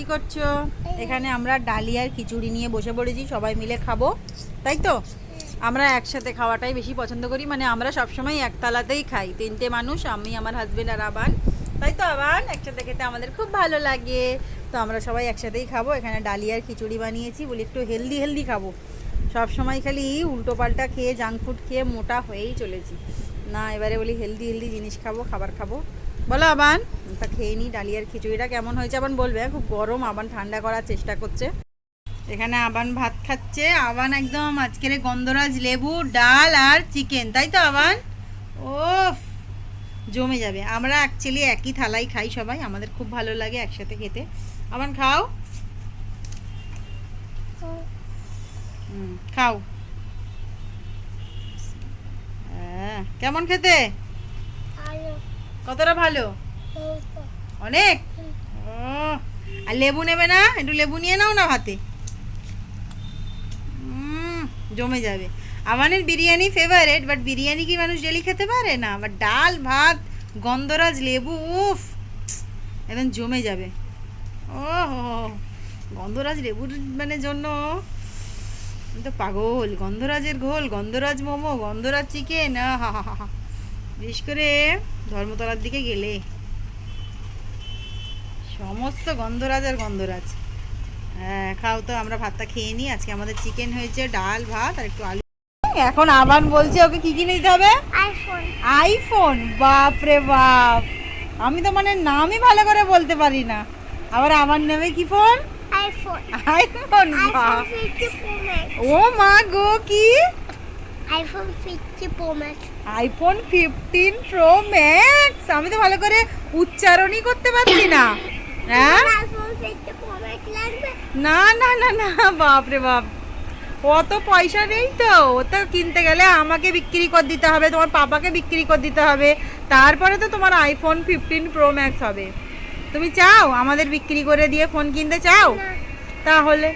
কি করছ? এখানে আমরা ডালিয়ার খিচুড়ি নিয়ে বসে পড়েছি, সবাই মিলে খাব, তাই তো? আমরা একসাথে খাওয়াটাই বেশি পছন্দ করি মানে আমরা সবসময় একতলাতেই খাই, তিনটে মানুষ, আমি, আমার হাজবেন্ড আর আবান। তাই তো, আবান? একসাথে খেতে আমাদের খুব ভালো লাগে। তো আমরা সবাই একসাথেই খাব, এখানে ডালিয়ার খিচুড়ি বানিয়েছি, বলি একটু হেলদি হেলদি খাব। সব সময় খালি উল্টো পাল্টা খেয়ে জাঙ্ক ফুড খেয়ে মোটা হয়েই চলেছি। না এবারে বলি হেলদি হেলদি জিনিস খাব খাবার খাব। বলো আবান। তা খেয়ে নিই ডালিয়ার খিচুড়িটা কেমন হয়েছে আবান বলবে। হ্যাঁ? খুব গরম আবান ঠান্ডা করার চেষ্টা করছে। এখানে আবান ভাত খাচ্ছে। আবান একদম আজকের গন্ধরাজ লেবু ডাল আর চিকেন তাই তো আবান? ওফ জমে যাবে। আমরা অ্যাকচুয়ালি একই থালাই খাই সবাই আমাদের খুব ভালো লাগে একসাথে খেতে। আবান খাও। হুম, খাও হ্যাঁ, কেমন খেতে? কতটা ভালো? অনেক? আর লেবু নেবে না? একটু লেবু নিয়ে নাও না ভাতে। জমে যাবে। আমাদের বিরিয়ানি ফেভারেট বাট বিরিয়ানি কি মানুষ ডেলি খেতে পারে? না বাট ডাল ভাত গন্ধরাজ লেবু উফ একদম জমে যাবে। ও গন্ধরাজ লেবুর মানে জন্য আমি তো পাগল। গন্ধরাজের ঘোল গন্ধরাজ মোমো গন্ধরাজ চিকেন হা হা হা বিশেষ করে ধর্মতলার দিকে গেলে। সমস্ত গন্ধরাজ আর গন্ধরাজ। হ্যাঁ খাও তো আমরা ভাতটা খেয়ে নিই। আজকে আমাদের চিকেন হয়েছে ডাল ভাত আর একটু আলু। এখন আবার বলছে ওকে কি কি নিতে হবে? আইফোন। আইফোন? বাপ রে বাপ। আমি তো মানে নামই ভালো করে বলতে পারি না। আবার আমার নেবে কি phone? IPhone iPhone iPhone fifty pro max ও মা গো কি? IPhone fifty pro max iPhone fifteen pro max আমি তো ভালো করে উচ্চারণই করতে পারছি না। হ্যাঁ? না না না না বাপ রে বাপ। অত পয়সা নেই তো। ওটা কিনতে গেলে আমাকে বিক্রি করে দিতে হবে তোমার পাপাকে বিক্রি করে দিতে হবে। তারপরে তো তোমার আইফোন ফিফটিন প্রো ম্যাক্স হবে। তুমি চাও আমাদের বিক্রি করে দিয়ে ফোন কিনতে চাও? তাহলে